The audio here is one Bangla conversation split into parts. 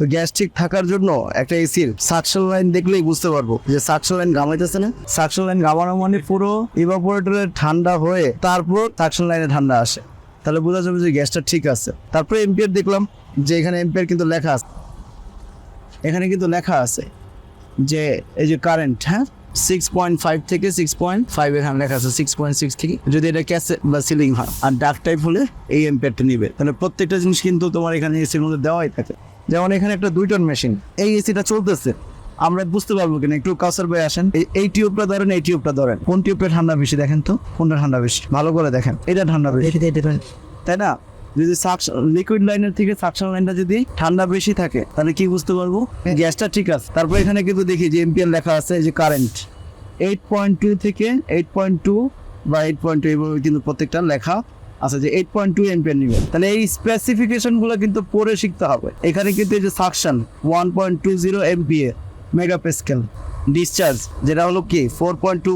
তো গ্যাস ঠিক থাকার জন্য একটা এসির সাকশন লাইন দেখলেই বুঝতে পারব যে সাকশন লাইন ঘামাইতেছে না। সাকশন লাইন ঘামানো মানে পুরো ইভাপোরেটরে ঠান্ডা হয়ে তারপর সাকশন লাইনে ঠান্ডা আসে। তাহলে বোঝা যাবে যে গ্যাসটা ঠিক আছে। তারপরে এম্পিয়ার দেখলাম যে এখানে এম্পিয়ার কিন্তু লেখা আছে। এখানে কিন্তু লেখা আছে যে এই যে কারেন্ট হ্যাঁ? সিক্স পয়েন্ট ফাইভ থেকে সিক্স পয়েন্ট ফাইভ এখানে লেখা আছে সিক্স পয়েন্ট সিক্স থেকে। যদি এটা ক্যাসে বা সিলিং হয়, আর ডাক টাইপ হলে এই এম্পিয়ারটা নিবে। তাহলে প্রত্যেকটা জিনিস কিন্তু তোমার এখানে এসির মধ্যে দেওয়াই থাকে। যেমন এখানে একটা দুই টন মেশিন। এই এসিটা চলতেছে। আমরা বুঝতে পারব কিনা একটু কাউসার বই আসেন। এই- টিউবটা ধরেন এই টিউবটা ধরেন। কোন টিউবটা ঠান্ডা বেশি দেখেন তো? কোনটা ঠান্ডা বেশি? ভালো করে দেখেন। এটা ঠান্ডা বেশি। তাই না? যদি লিকুইড লাইনের থেকে সাকশন লাইনটা যদি ঠান্ডা বেশি থাকে তাহলে কি বুঝতে পারব? গ্যাসটা ঠিক আছে। তারপর এখানে কিন্তু দেখি যে এম্পিয়ার লেখা আছে যে কারেন্ট এইট পয়েন্ট টু থেকে এইট পয়েন্ট টু বা এইট পয়েন্ট টু এইভাবে কিন্তু প্রত্যেকটা লেখা আছে যে এইট পয়েন্ট টু এম্পিয়ার নিবে তাহলে এই স্পেসিফিকেশনগুলো কিন্তু পড়ে শিখতে হবে। এখানে কিন্তু এই যে suction one point two zero MPa mega pascal discharge যেটা হলো কি? Four point two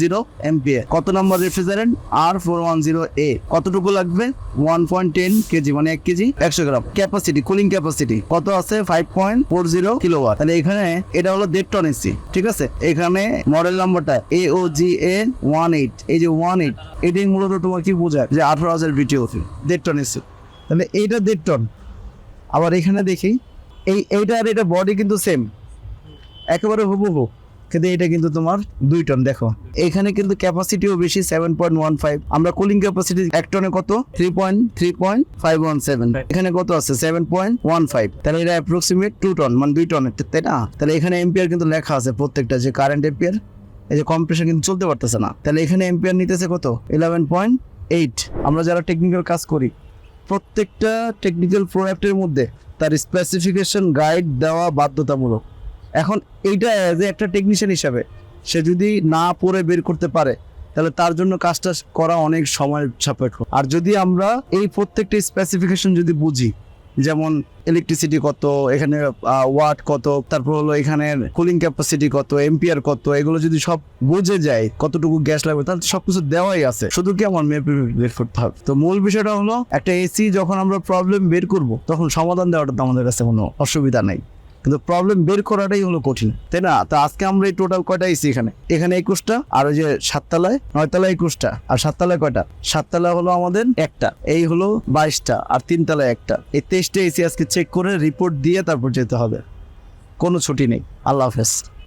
zero MPa. কত নম্বর রেফ্রিজারেন্ট? আর ফোর ওয়ান জিরো এ কতটুকু লাগবে? ওয়ান পয়েন্ট টেন কেজি মানে এক কেজি, একশো গ্রাম। ক্যাপাসিটি কুলিং ক্যাপাসিটি কত আছে? Five point four zero kilowatt তাহলে এখানে এটা হলো দেড় টন এসি ঠিক আছে? এখানে মডেল নাম্বারটা এ ও জি এ ওয়ান এইট এই যে ওয়ান এইট এটাই মূলত তোমার কি বোঝায়? যে আঠারো হাজার বিটিও দেড় টন এসি তাহলে এইটা দেড় টন আবার এখানে দেখি, এই এইটা আর এটা বডি কিন্তু সেম একেবারে হুবহু। কিন্তু এটা কিন্তু তোমার দুই টন দেখো। এখানে কিন্তু ক্যাপাসিটিও বেশি সেভেন পয়েন্ট ওয়ান ফাইভ আমরা কুলিং ক্যাপাসিটি এক টনে কত? Three point three point five one seven এখানে কত আছে? সেভেন পয়েন্ট ওয়ান ফাইভ তাহলে এটা অ্যাপ্রক্সিমেট টু টন মানে দুই টন তাই না? তাহলে এখানে এম্পিয়ার কিন্তু লেখা আছে প্রত্যেকটা যে কারেন্ট এম্পিয়ার এই যে কম্প্রেশন কিন্তু চলতে পারতেছে না। তাহলে এখানে এম্পিয়ার নিতেছে কত? ইলেভেন পয়েন্ট এইট আমরা যারা টেকনিক্যাল কাজ করি প্রত্যেকটা টেকনিক্যাল প্রোডাক্টের মধ্যে তার স্পেসিফিকেশন গাইড দেওয়া বাধ্যতামূলক। এখন এইটা যে একটা টেকনিশিয়ান হিসাবে, সে যদি না পড়ে বের করতে পারে, তাহলে তার জন্য কাজটা করা অনেক সময় সাপেক্ষ। আর যদি আমরা এই প্রত্যেকটা স্পেসিফিকেশন যদি বুঝি, যেমন ইলেকট্রিসিটি কত, এখানে ওয়াট কত, তারপর হলো এখানে কুলিং ক্যাপাসিটি কত এম্পিয়ার কত, এগুলো যদি সব বুঝে যায়, কতটুকু গ্যাস লাগবে, তাহলে সবকিছু দেওয়াই আছে। শুধু কি আমার মেপে বের করতে হবে? তো মূল বিষয়টা হলো, একটা এসি যখন আমরা প্রবলেম বের করব, তখন সমাধান দেওয়াটা তো আমাদের কাছে কোনো অসুবিধা নাই। কিন্তু প্রবলেম বের করাটাই হলো কঠিন, তাই না? তো আজকে আমরা এই টোটাল কয়টা এসি এখানে? এখানে একুশটা, আর ওই যে সাততলায় নয়তলায় একুশটা, আর সাততলায় কয়টা? সাততলা হলো আমাদের একটা, এই হলো বাইশটা, আর তিনতলায় একটা। এই তেইশটা এসি আজকে চেক করে রিপোর্ট দিয়ে তারপর যেতে হবে। কোনো ছুটি নেই। আল্লাহ হাফেজ।